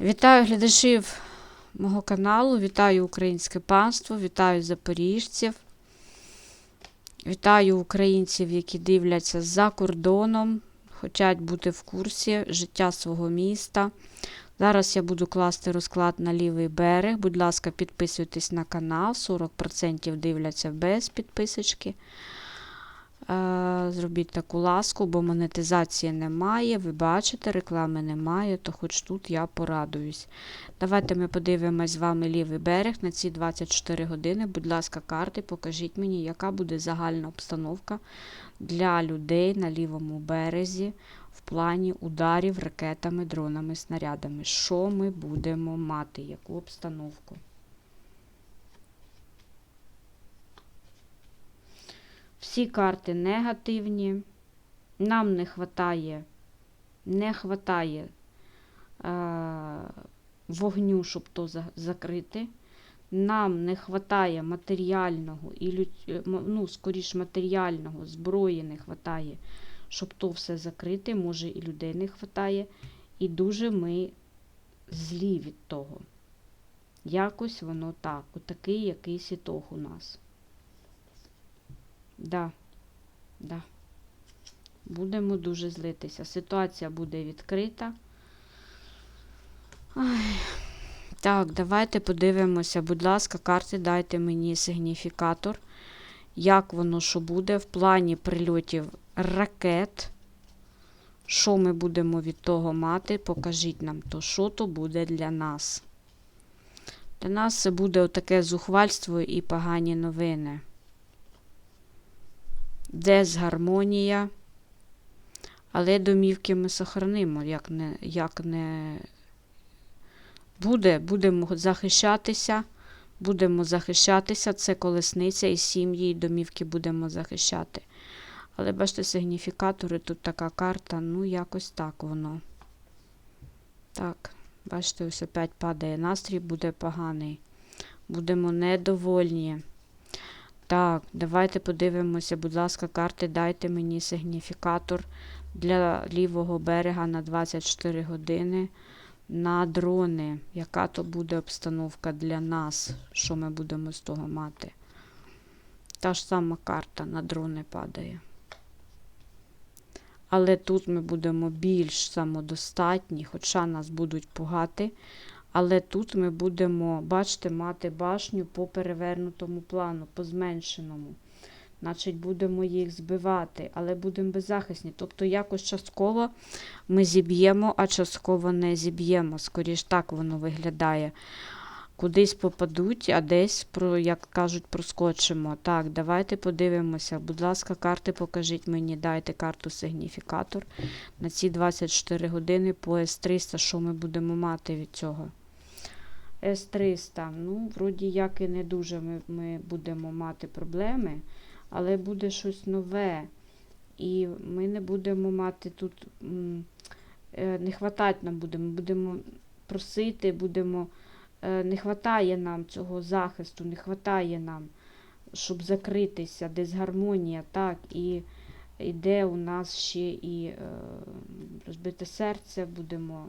Вітаю глядачів мого каналу, вітаю українське панство, вітаю запоріжців, вітаю українців, які дивляться за кордоном, хочуть бути в курсі життя свого міста. Зараз я буду класти розклад на лівий берег. Будь ласка, підписуйтесь на канал. 40% дивляться без підписочки. Е, Зробіть таку ласку, бо монетизації немає. Ви бачите, реклами немає, то хоч тут я порадуюсь. Давайте ми подивимось з вами лівий берег на ці 24 години. Будь ласка, карти, покажіть мені, яка буде загальна обстановка для людей на лівому березі в плані ударів ракетами, дронами, снарядами. Що ми будемо мати? Яку обстановку? Всі карти негативні. Нам не хватає, не хватає е, вогню, щоб то за, закрити. Нам не хватає матеріального і е, ну, скоріш матеріального зброї не хватає, щоб то все закрити. Може, і людей не хватає. І дуже ми злі від того. Якось воно так, отакий якийсь ітог у нас. Да, да. Будемо дуже злитися. Ситуація буде відкрита. Ай. Так, давайте подивимося, будь ласка, карти дайте мені сигніфікатор. Як воно що буде в плані прильотів ракет. Що ми будемо від того мати? Покажіть нам то, що то буде для нас. Для нас це буде отаке зухвальство і погані новини дезгармонія. Але домівки ми сохранимо, як не, як не буде, будемо захищатися. Будемо захищатися, це колесниця і сім'ї, і домівки будемо захищати. Але бачите, сигніфікатори, тут така карта, ну якось так воно. Так, бачите, ось опять падає настрій, буде поганий. Будемо недовольні. Так, давайте подивимося, будь ласка, карти, дайте мені сигніфікатор для лівого берега на 24 години на дрони. Яка то буде обстановка для нас? Що ми будемо з того мати? Та ж сама карта на дрони падає. Але тут ми будемо більш самодостатні, хоча нас будуть пугати. Але тут ми будемо, бачите, мати башню по перевернутому плану, по зменшеному. Значить, будемо їх збивати, але будемо беззахисні. Тобто, якось частково ми зіб'ємо, а частково не зіб'ємо. Скоріш так воно виглядає. Кудись попадуть, а десь, про, як кажуть, проскочимо. Так, давайте подивимося. Будь ласка, карти покажіть мені, дайте карту сигніфікатор на ці 24 години по С300, що ми будемо мати від цього. С300. Ну, вроді як і не дуже ми, ми будемо мати проблеми, але буде щось нове. І ми не будемо мати тут, е, не хватать нам буде. Ми будемо просити, будемо. е, Не хватає нам цього захисту, не хватає нам, щоб закритися, дисгармонія, так, і йде у нас ще і е, розбите серце, будемо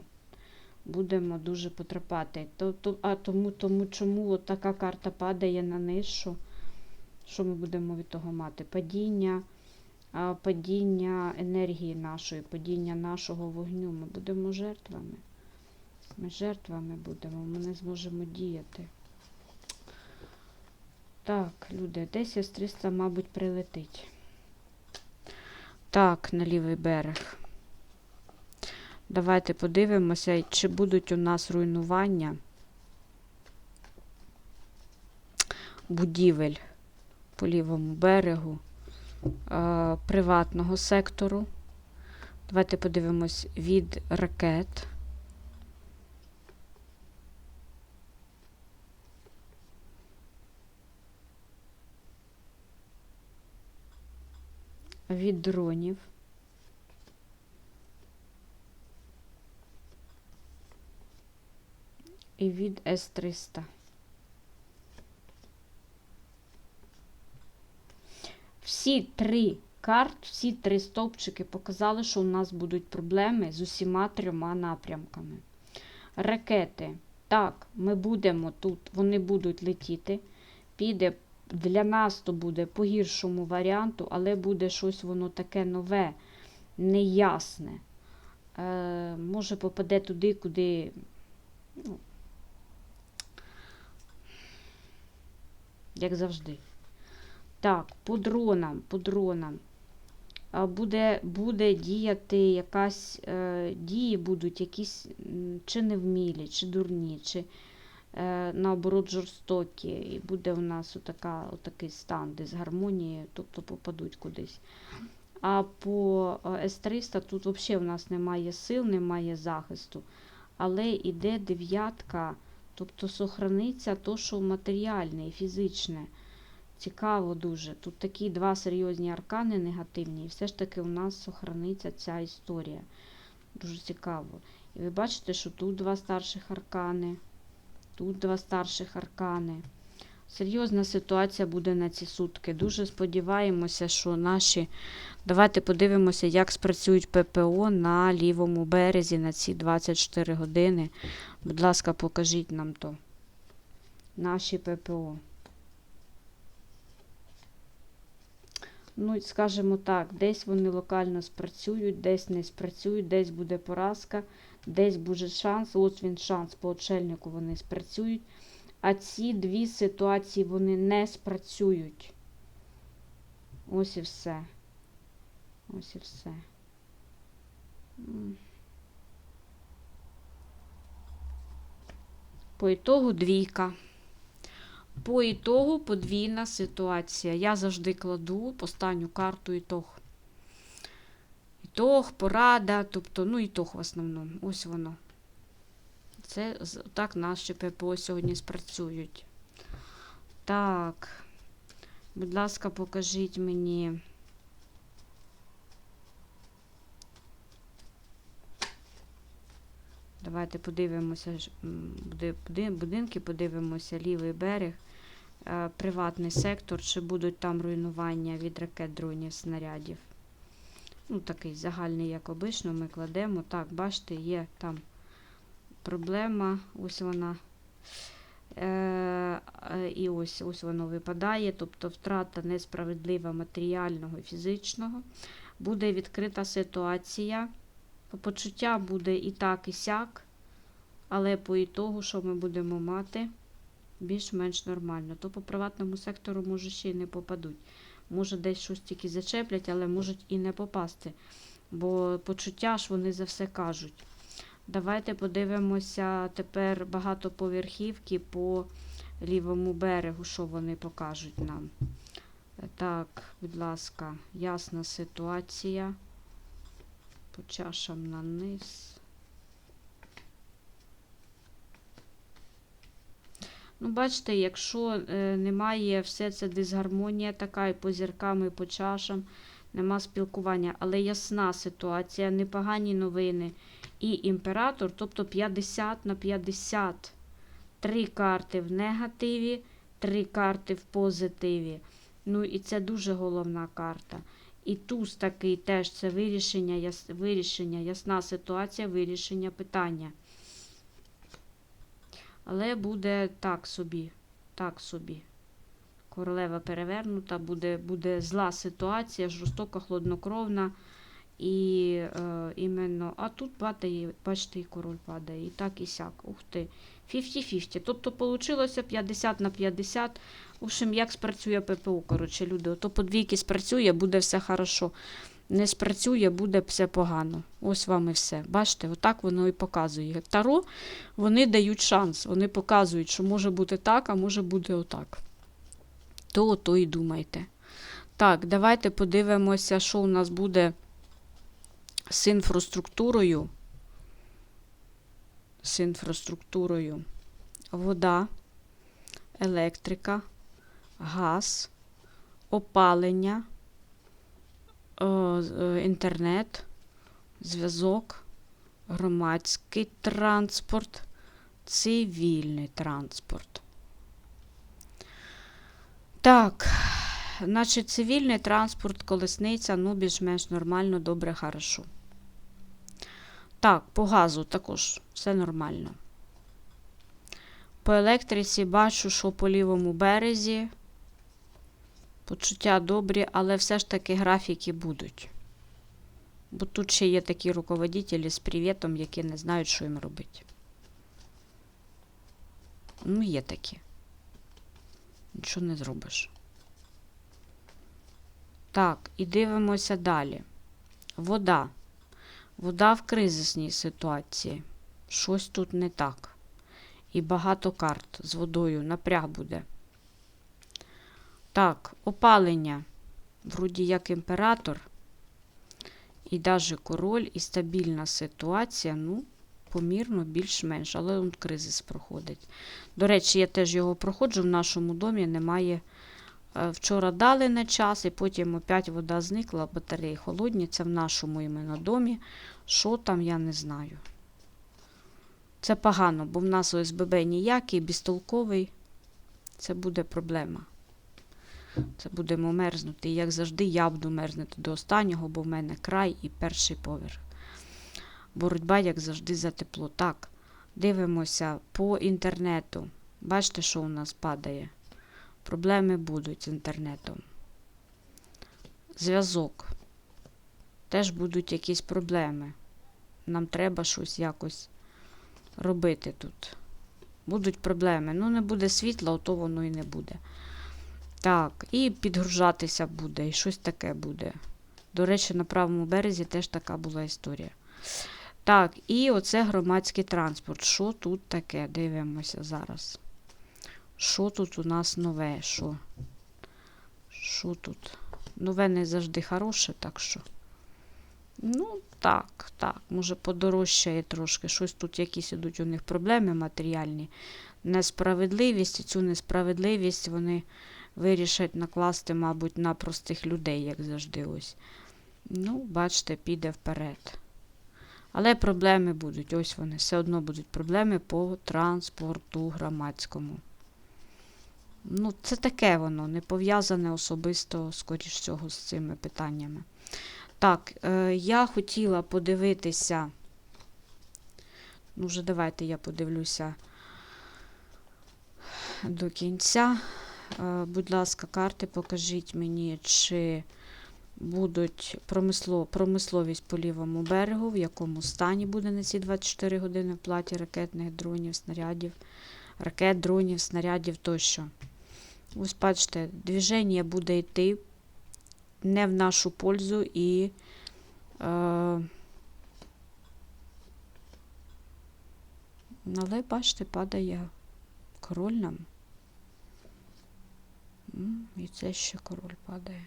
будемо дуже потрапати. То, то, а тому, тому чому от така карта падає на низ, що, ми будемо від того мати? Падіння, а, падіння енергії нашої, падіння нашого вогню. Ми будемо жертвами. Ми жертвами будемо, ми не зможемо діяти. Так, люди, десь із 300, мабуть, прилетить. Так, на лівий берег. Давайте подивимося, чи будуть у нас руйнування будівель по лівому берегу е, приватного сектору. Давайте подивимось від ракет. Від дронів. І від С300. Всі три карт, всі три стовпчики показали, що у нас будуть проблеми з усіма трьома напрямками. Ракети. Так, ми будемо тут, вони будуть летіти. Піде для нас то буде по гіршому варіанту, але буде щось воно таке нове, неясне. Е, може попаде туди, куди. Ну, як завжди. Так, по дронам, по дронам. Буде, буде діяти якась е, дії будуть якісь чи невмілі, чи дурні, чи е, наоборот жорстокі. І буде у нас отака, отакий стан дисгармонії, тобто попадуть кудись. А по е, С-300 тут взагалі в нас немає сил, немає захисту. Але йде дев'ятка, тобто сохраниться то, що матеріальне і фізичне. Цікаво дуже. Тут такі два серйозні аркани негативні, і все ж таки у нас сохраниться ця історія. Дуже цікаво. І ви бачите, що тут два старших аркани, тут два старших аркани. Серйозна ситуація буде на ці сутки. Дуже сподіваємося, що наші. Давайте подивимося, як спрацюють ППО на лівому березі на ці 24 години. Будь ласка, покажіть нам то. Наші ППО. Ну, скажімо так, десь вони локально спрацюють, десь не спрацюють, десь буде поразка, десь буде шанс. Ось він шанс по очельнику вони спрацюють. А ці дві ситуації вони не спрацюють. Ось і все. Ось і все. По ітогу двійка. По ітогу подвійна ситуація. Я завжди кладу останню карту ітог. Ітог, порада, тобто, ну, ітог в основному. Ось воно. Це так наші ППО сьогодні спрацюють. Так. Будь ласка, покажіть мені. Давайте подивимося будинки, подивимося лівий берег, е, приватний сектор, чи будуть там руйнування від ракет, дронів, снарядів. Ну, такий загальний, як обично, ми кладемо. Так, бачите, є там проблема, ось вона. Е, і ось, ось воно випадає, тобто втрата несправедлива матеріального і фізичного. Буде відкрита ситуація. Почуття буде і так, і сяк, але по ітогу, що ми будемо мати, більш-менш нормально. То по приватному сектору, може, ще й не попадуть. Може, десь щось тільки зачеплять, але можуть і не попасти. Бо почуття ж вони за все кажуть. Давайте подивимося тепер багатоповерхівки по лівому берегу, що вони покажуть нам. Так, будь ласка, ясна ситуація. По чашам на низ. Ну, бачите, якщо е, немає все це дисгармонія така, і по зіркам, і по чашам, нема спілкування, але ясна ситуація, непогані новини. І імператор, тобто 50 на 50. Три карти в негативі, три карти в позитиві. Ну і це дуже головна карта. І туз такий теж це вирішення, яс, вирішення, ясна ситуація, вирішення питання. Але буде так собі, так собі. Королева перевернута, буде, буде зла ситуація, жорстока, хладнокровна. І е, іменно, а тут падає, бачите, і король падає. І так, і сяк. Ух ти. 50-50. Тобто вийшло 50 на 50. В общем, як спрацює ППУ, коротше, люди. То по двійки спрацює, буде все хорошо. Не спрацює, буде все погано. Ось вам і все. Бачите, отак воно і показує. Таро вони дають шанс. Вони показують, що може бути так, а може бути отак. То, то і думайте. Так, давайте подивимося, що у нас буде з інфраструктурою. З інфраструктурою. Вода, електрика, газ, опалення, е, е, інтернет, зв'язок, громадський транспорт, цивільний транспорт. Так, значить, цивільний транспорт, колесниця, ну, більш-менш нормально, добре, хорошо. Так, по газу також все нормально. По електриці бачу, що по лівому березі почуття добрі, але все ж таки графіки будуть. Бо тут ще є такі руководителі з привітом, які не знають, що їм робити. Ну, є такі. Нічого не зробиш. Так, і дивимося далі. Вода. Вода в кризисній ситуації. Щось тут не так. І багато карт з водою напряг буде. Так, опалення. Вроді як імператор. І даже король, і стабільна ситуація, ну, помірно, більш-менш, але он кризис проходить. До речі, я теж його проходжу в нашому домі, немає. Е, Вчора дали на час, і потім опять вода зникла, батареї холодні. Це в нашому іменно домі. Що там, я не знаю. Це погано, бо в нас ОСББ ніякий, безтолковий. Це буде проблема. Це будемо мерзнути. І як завжди, я буду мерзнути до останнього, бо в мене край і перший поверх. Боротьба, як завжди, за тепло. Так, дивимося по інтернету. Бачите, що у нас падає? Проблеми будуть з інтернетом. Зв'язок. Теж будуть якісь проблеми. Нам треба щось якось робити тут. Будуть проблеми. Ну, не буде світла, то воно і не буде. Так, і підгружатися буде, і щось таке буде. До речі, на правому березі теж така була історія. Так, і оце громадський транспорт. Що тут таке? Дивимося зараз. Що тут у нас нове? Що? Що тут? Нове не завжди хороше, так що. Ну, так, так. Може, подорожчає трошки. Щось тут якісь ідуть у них проблеми матеріальні. Несправедливість, і цю несправедливість вони вирішать накласти, мабуть, на простих людей, як завжди. ось. Ну, бачите, піде вперед. Але проблеми будуть. Ось вони. Все одно будуть проблеми по транспорту громадському. Ну, це таке воно, не пов'язане особисто, скоріш всього, з цими питаннями. Так, е, я хотіла подивитися. Ну, вже давайте я подивлюся до кінця. Е, будь ласка, карти, покажіть мені, чи будуть промисло, промисловість по лівому берегу, в якому стані буде на ці 24 години в платі ракетних дронів, снарядів, ракет, дронів, снарядів тощо. Ось бачите, движення буде йти не в нашу пользу і е, але, бачите, падає король нам. І це ще король падає.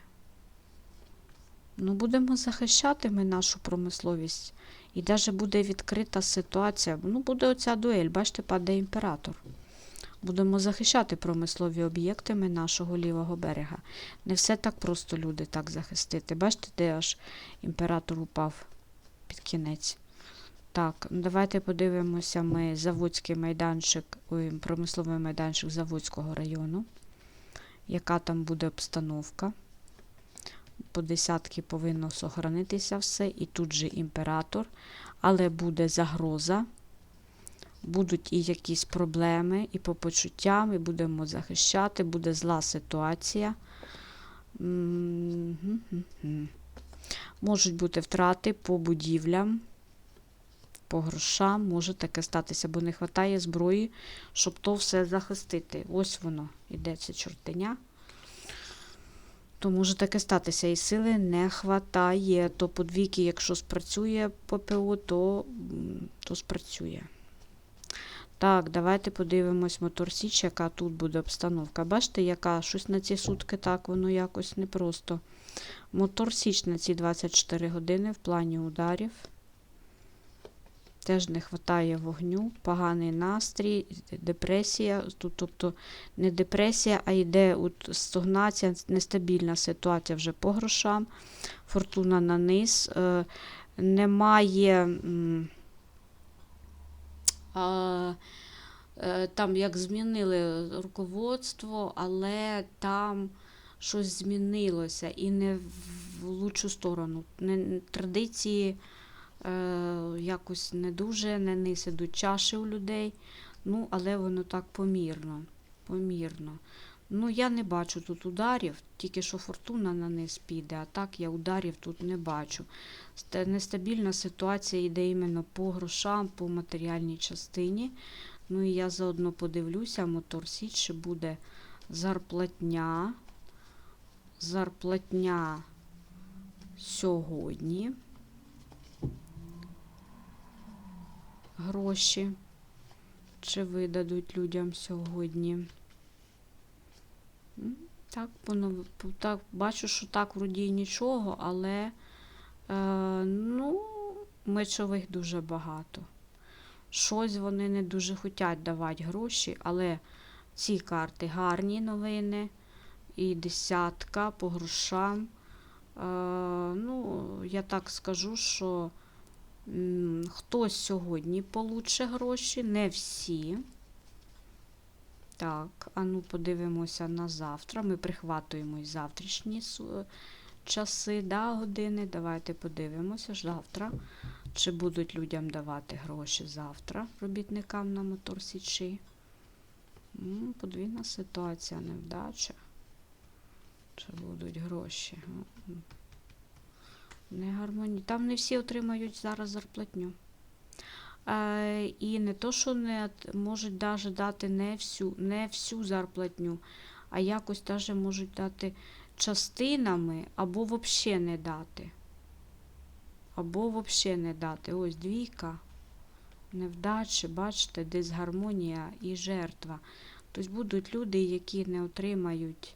Ну, будемо захищати ми нашу промисловість. І навіть буде відкрита ситуація. Ну, буде оця дуель, бачите, падає імператор. Будемо захищати промислові об'єкти ми нашого лівого берега. Не все так просто люди так захистити. Бачите, де аж імператор упав під кінець. Так, ну, давайте подивимося ми заводський майданчик, ой, промисловий майданчик Заводського району. Яка там буде обстановка? По десятки повинно сохранитися все. І тут же імператор, але буде загроза. Будуть і якісь проблеми, і по почуттям, і будемо захищати, буде зла ситуація. Можуть бути втрати по будівлям, по грошам, може таке статися, бо не вистачає зброї, щоб то все захистити. Ось воно, це чортеня. То може таке статися. І сили не вистачає. То подвійки, якщо спрацює ППО, то, то спрацює. Так, давайте подивимось мотор Січ, яка тут буде обстановка. Бачите, яка щось на ці сутки так, воно якось непросто. Мотор Січ на ці 24 години в плані ударів. Теж не вистачає вогню, поганий настрій, депресія. Тут, тобто не депресія, а йде от стогнація, нестабільна ситуація вже по грошам. Фортуна на низ. Е, немає. м, а, е, там як змінили руководство, але там щось змінилося і не в лучшу сторону. Не, традиції е, якось не дуже, не низ до чаші у людей. Ну, але воно так помірно. Помірно. Ну, я не бачу тут ударів, тільки що фортуна на низ піде, а так я ударів тут не бачу. Нестабільна ситуація йде іменно по грошам, по матеріальній частині. Ну і я заодно подивлюся, мотор Січ, чи буде зарплатня. Зарплатня сьогодні. Гроші. Чи видадуть людям сьогодні? Так, так, бачу, що так вроді й нічого, але е, ну, мечових дуже багато. Щось вони не дуже хочуть давати гроші, але ці карти гарні новини. І десятка по грошам. Е, ну, я так скажу, що м, хтось сьогодні получить гроші, не всі. Так, а ну подивимося на завтра. Ми прихватуємо і завтрашні часи, да, години. Давайте подивимося завтра, чи будуть людям давати гроші завтра робітникам на мотор Січі. Подвійна ситуація, невдача. Чи будуть гроші? Не гармоні. Там не всі отримають зараз зарплатню. Е, і не то, що не можуть даже дати не всю, не всю зарплатню, а якось даже можуть дати частинами або взагалі не дати. Або взагалі не дати. Ось двійка. Невдачі, бачите, дисгармонія і жертва. Тобто будуть люди, які не отримають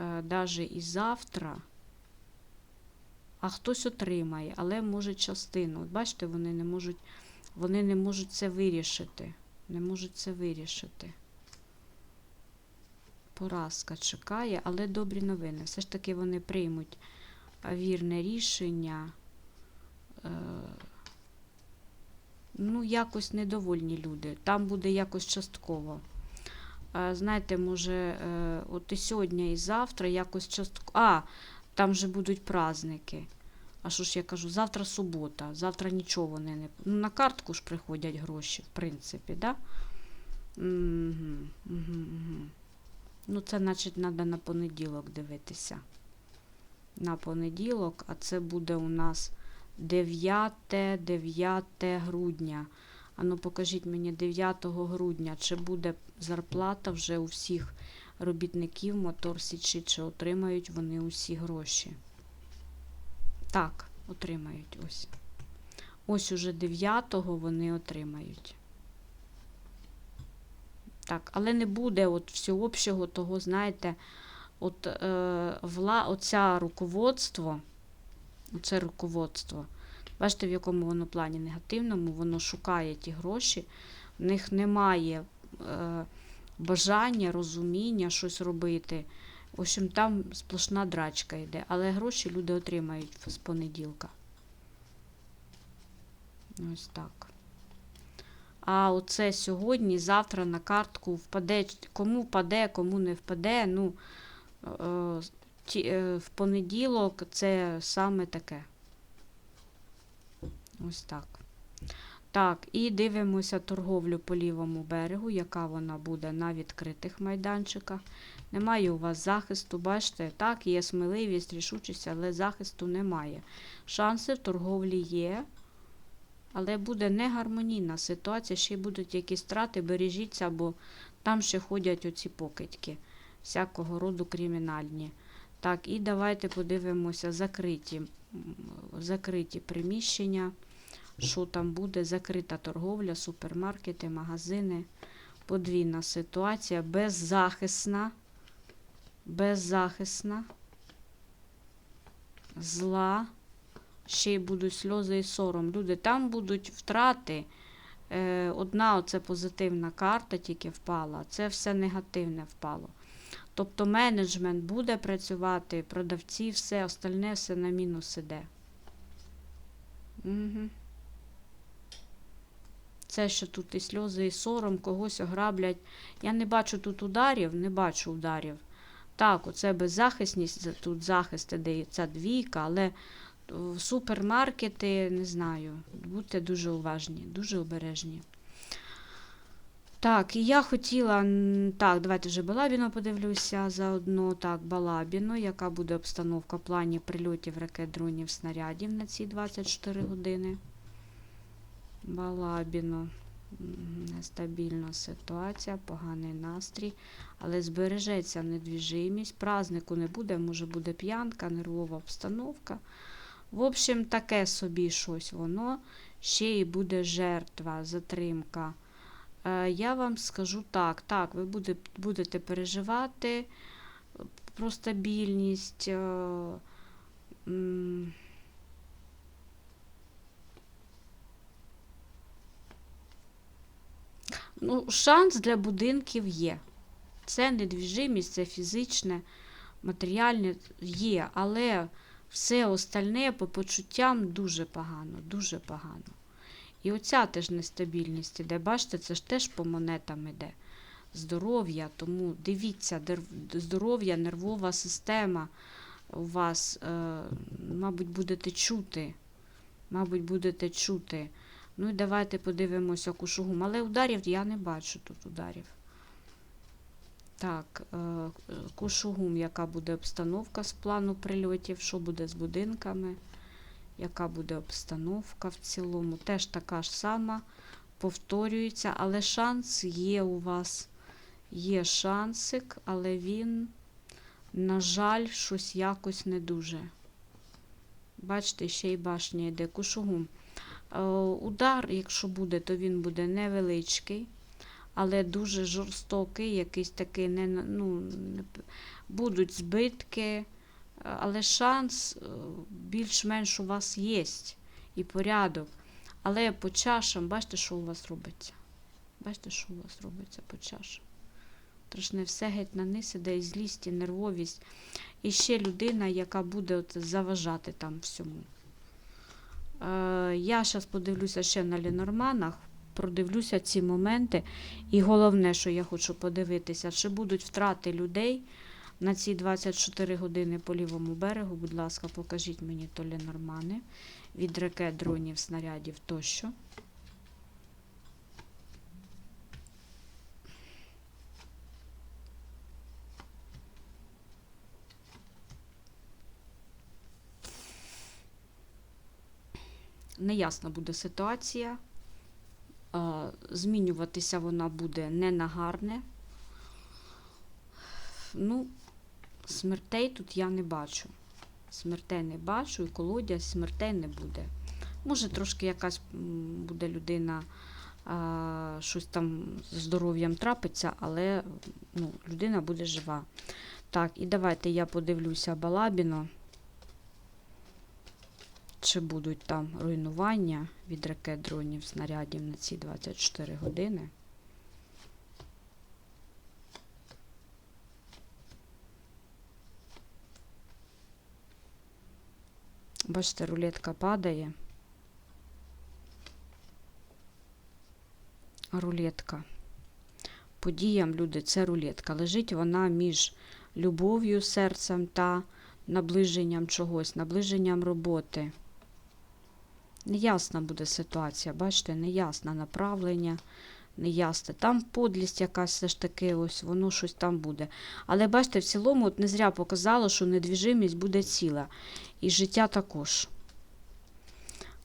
е, даже і завтра, а хтось отримає, але може частину. От бачите, вони не можуть, вони не можуть це вирішити. Не можуть це вирішити. Поразка чекає, але добрі новини. Все ж таки вони приймуть вірне рішення. Е, ну, якось недовольні люди. Там буде якось частково. Знаєте, може, е, от і сьогодні, і завтра якось частково. А, там же будуть праздники. А що ж я кажу, завтра субота, завтра нічого вони не. Ну, на картку ж приходять гроші, в принципі, да? Угу, угу, угу. Ну, це, значить, треба на понеділок дивитися. На понеділок, а це буде у нас 9, 9 грудня. Ану, покажіть мені 9 грудня, чи буде зарплата вже у всіх робітників мотор Січі, чи отримають вони усі гроші. Так, отримають ось. Ось уже 9-го вони отримають. Так, але не буде от всеобщого того, знаєте, от е, вла, оця руководство, оце руководство, бачите, в якому воно плані негативному, воно шукає ті гроші, в них немає е, бажання, розуміння щось робити. В общем, там сплошна драчка йде, але гроші люди отримають з понеділка. Ось так. А оце сьогодні, завтра на картку впаде. Кому впаде, кому не впаде. Ну, е, е, в понеділок це саме таке. Ось так. Так, і дивимося торговлю по лівому берегу, яка вона буде на відкритих майданчиках. Немає у вас захисту, бачите, так, є сміливість, рішучість, але захисту немає. Шанси в торговлі є, але буде негармонійна ситуація, ще й будуть якісь страти, бережіться, бо там ще ходять оці покидьки, всякого роду кримінальні. Так, і давайте подивимося закриті, закриті приміщення, що там буде, закрита торговля, супермаркети, магазини. Подвійна ситуація, беззахисна, беззахисна, зла, ще й будуть сльози і сором. Люди, там будуть втрати. Е, одна оце позитивна карта тільки впала, це все негативне впало. Тобто менеджмент буде працювати, продавці, все, остальне все на мінус іде. Угу. Це що тут і сльози, і сором, когось ограблять. Я не бачу тут ударів, не бачу ударів. Так, оце беззахисність, тут захист іде, ця двійка, але в супермаркети, не знаю, будьте дуже уважні, дуже обережні. Так, і я хотіла. Так, давайте вже Балабіно подивлюся заодно. Так, Балабіно, яка буде обстановка в плані прильотів ракет, дронів, снарядів на ці 24 години. Балабіно. Нестабільна ситуація, поганий настрій, але збережеться недвіжимість. Празнику не буде, може буде п'янка, нервова обстановка. В общем, таке собі щось воно. Ще й буде жертва, затримка. Е, Я вам скажу так, так, ви буде, будете переживати про стабільність. е, Ну, шанс для будинків є. Це недвіжимість, це фізичне, матеріальне є, але все остальне по почуттям дуже погано, дуже погано. І оця теж нестабільність іде. Бачите, це ж теж по монетам іде. Здоров'я, тому дивіться, здоров'я, нервова система у вас, е, мабуть, будете чути. Мабуть, будете чути. Ну і давайте подивимося кушугум. Але ударів я не бачу тут ударів. Так, е, кушугум, яка буде обстановка з плану прильотів, що буде з будинками, яка буде обстановка в цілому. Теж така ж сама, повторюється, але шанс є у вас. Є шансик, але він, на жаль, щось якось не дуже. Бачите, ще й башня йде кушугум. Е, Удар, якщо буде, то він буде невеличкий, але дуже жорстокий, якийсь такий, не, ну, будуть збитки, е, але шанс е, більш-менш у вас є і порядок. Але по чашам, бачите, що у вас робиться? Бачите, що у вас робиться по чашам? Страшне все геть на низ іде і злість, і нервовість. І ще людина, яка буде от заважати там всьому. Е, я зараз подивлюся ще на Лінорманах, продивлюся ці моменти. І головне, що я хочу подивитися, чи будуть втрати людей на ці 24 години по лівому берегу. Будь ласка, покажіть мені то Лінормани від ракет, дронів, снарядів тощо. Неясна буде ситуація. Е, Змінюватися вона буде не на гарне. Ну, смертей тут я не бачу. Смертей не бачу, і колодязь смертей не буде. Може, трошки якась буде людина, а, щось там з здоров'ям трапиться, але ну, людина буде жива. Так, і давайте я подивлюся Балабіно. Чи будуть там руйнування від ракет, дронів, снарядів на ці 24 години? Бачите, рулетка падає. Рулетка. Подіям, люди, це рулетка. Лежить вона між любов'ю, серцем та наближенням чогось, наближенням роботи. Неясна буде ситуація, бачите, неясне направлення, неясне. Там подлість якась все ж таки, ось воно щось там буде. Але бачите, в цілому от не зря показало, що недвіжимість буде ціла. І життя також.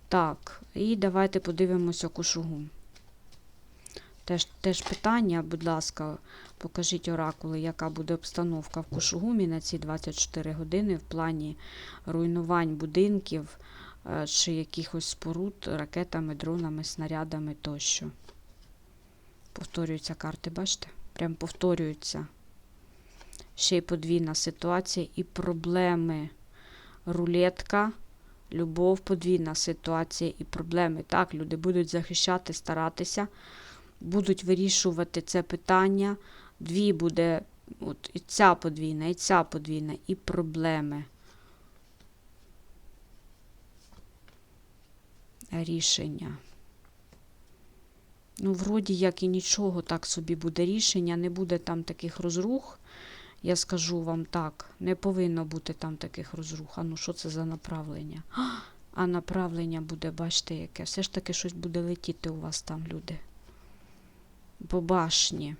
Так, і давайте подивимося кушугум. Теж, теж питання, будь ласка, покажіть оракули, яка буде обстановка в Кушугумі на ці 24 години в плані руйнувань будинків чи якихось споруд ракетами, дронами, снарядами тощо. Повторюються карти, бачите? Прям повторюються. Ще й подвійна ситуація і проблеми. Рулетка, любов, подвійна ситуація і проблеми. Так, люди будуть захищати, старатися будуть вирішувати це питання. Дві буде от, і ця подвійна, і ця подвійна, і проблеми. Рішення. Ну, вроді як і нічого, так собі буде рішення, не буде там таких розрух. Я скажу вам так, не повинно бути там таких розрух. А ну що це за направлення? А направлення буде, бачите, яке. Все ж таки щось буде летіти у вас там, люди. по башні.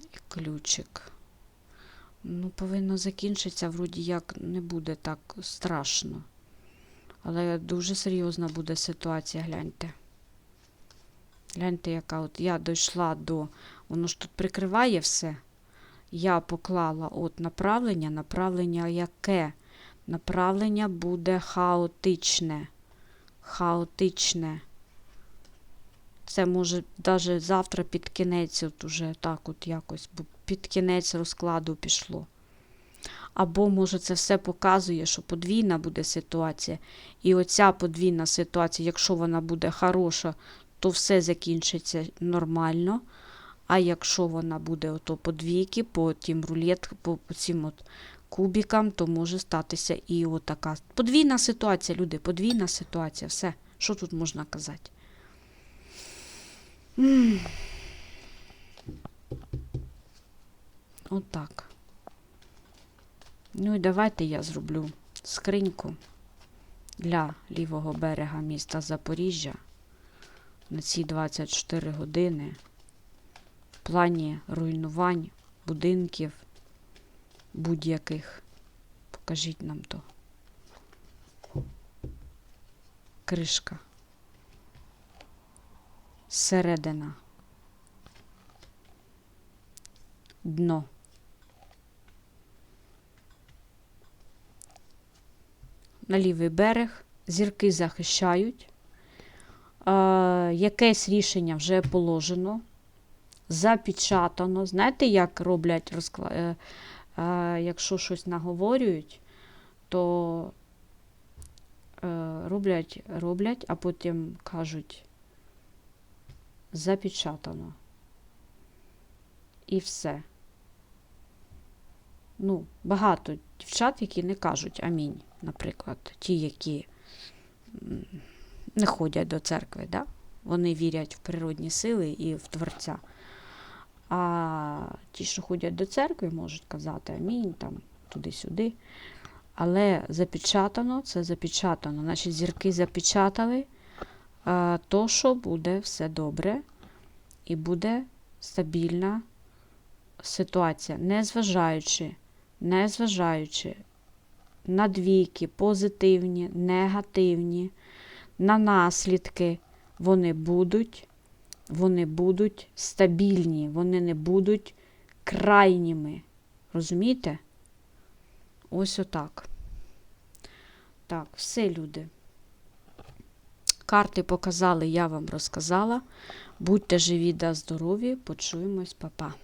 І ключик. Ну, повинно закінчитися, вроді як не буде так страшно. Але дуже серйозна буде ситуація, гляньте. Гляньте, яка от я дійшла до. Воно ж тут прикриває все. Я поклала от направлення. Направлення яке? Направлення буде хаотичне. Хаотичне. Це може навіть завтра під кінець, от уже так от якось, під кінець розкладу пішло. Або, може, це все показує, що подвійна буде ситуація. І оця подвійна ситуація, якщо вона буде хороша, то все закінчиться нормально. А якщо вона буде ото по двійки, по тим рулет, по, по цим от кубікам, то може статися і отака. Подвійна ситуація, люди, подвійна ситуація. Все. Що тут можна казати? Отак. Ну і давайте я зроблю скриньку для лівого берега міста Запоріжжя на ці 24 години в плані руйнувань будинків будь-яких. Покажіть нам то. Кришка. Середина. Дно. На лівий берег. Зірки захищають. Якесь рішення вже положено, запечатано. Знаєте, як роблять розкла... е, якщо щось наговорюють, то е, роблять, роблять, а потім кажуть запечатано. І все. Ну, багато дівчат, які не кажуть амінь, наприклад, ті, які не ходять до церкви, да? вони вірять в природні сили і в Творця. А ті, що ходять до церкви, можуть казати амінь, там, туди-сюди. Але запечатано, це запечатано. Значить, зірки запечатали, то, що буде все добре і буде стабільна ситуація, незважаючи, незважаючи на двійки, позитивні, негативні, на наслідки, вони будуть, вони будуть стабільні, вони не будуть крайніми. Розумієте? Ось отак. Так, все, люди. Карти показали, я вам розказала. Будьте живі та здорові, почуємось, па-па.